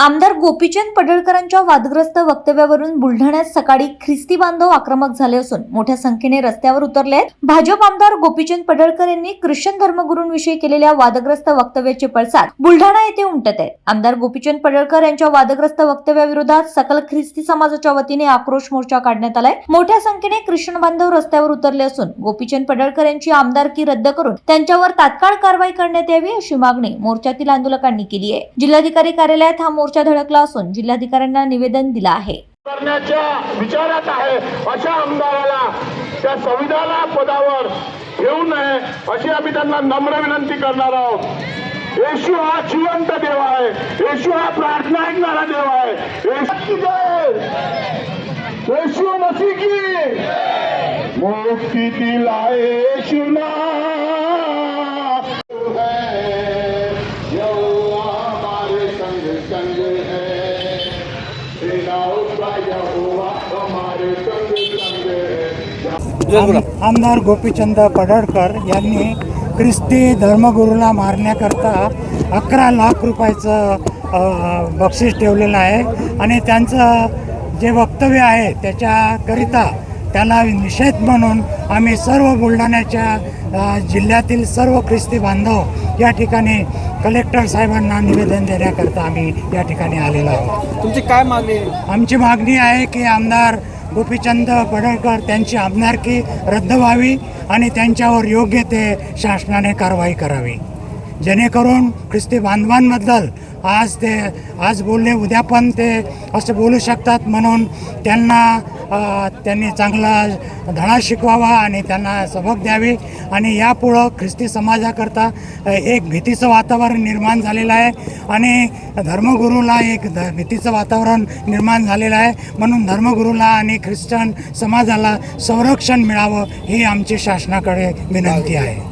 आमदार गोपीचंद पडळकरांच्या वादग्रस्त वक्तव्यावरून बुलढाण्यात सकाळी ख्रिस्ती बांधव आक्रमक झाले असून मोठ्या संख्येने रस्त्यावर उतरले आहेत. भाजप आमदार गोपीचंद पडळकर यांनी ख्रिश्चन धर्मगुरूंविषयी केलेल्या वादग्रस्त वक्तव्याचे पडसाद बुलढाणा येथे उमटत आहेत. आमदार गोपीचंद पडळकर यांच्या वादग्रस्त वक्तव्याविरोधात सकल ख्रिस्ती समाजाच्या वतीने आक्रोश मोर्चा काढण्यात आलाय. मोठ्या संख्येने ख्रिश्चन बांधव रस्त्यावर उतरले असून गोपीचंद पडळकर यांची आमदारकी रद्द करून त्यांच्यावर तात्काळ कारवाई करण्यात यावी अशी मागणी मोर्चातील आंदोलकांनी केली आहे. जिल्हाधिकारी कार्यालयात हा मोर्चा मोर्चा धडकला असून जिल्हाधिकाऱ्यांना निवेदन दिलं आहे. करण्याच्या विचारात आहे अशा आमदाराला त्या संविधाना पदावर घेऊ नये अशी आम्ही त्यांना नम्र विनंती करणार आहोत. येशू हा जिवंत देव आहे. येशू हा प्रार्थना ऐकणारा देव आहे. येशू की की? मुक्ती दिला येशू ना आमदार गोपीचंद पडळकर यांनी ख्रिस्ती धर्मगुरूला मारण्याकरता अकरा लाख रुपयाचं बक्षीस ठेवलेलं आहे. आणि त्यांचं जे वक्तव्य आहे त्याच्याकरिता त्याला निषेध म्हणून आम्ही सर्व बुलढाण्याच्या जिल्ह्यातील सर्व ख्रिस्ती बांधव या ठिकाणी कलेक्टर साहेबांना निवेदन देण्याकरता आम्ही या ठिकाणी आलेलो आहोत तुमची काय मागणी? आमची मागणी आहे की आमदार गोपीचंद पडळकर त्यांची आमदारकी रद्द व्हावी आणि त्यांच्यावर योग्य ते शासनाने कारवाई करावी जेणेकरून ख्रिस्ती बांधवांबद्दल आज ते आज बोलले उद्या पण ते असं बोलू शकतात म्हणून त्यांना त्यांनी चांगला धडा शिकवावा आणि त्यांना सबक द्यावी. आणि यापुढं ख्रिस्ती समाजाकरता एक भीतीचं वातावरण निर्माण झालेलं आहे. आणि धर्मगुरूला एक ध भीतीचं वातावरण निर्माण झालेलं आहे. म्हणून धर्मगुरूला आणि ख्रिश्चन समाजाला संरक्षण मिळावं ही आमची शासनाकडे विनंती आहे.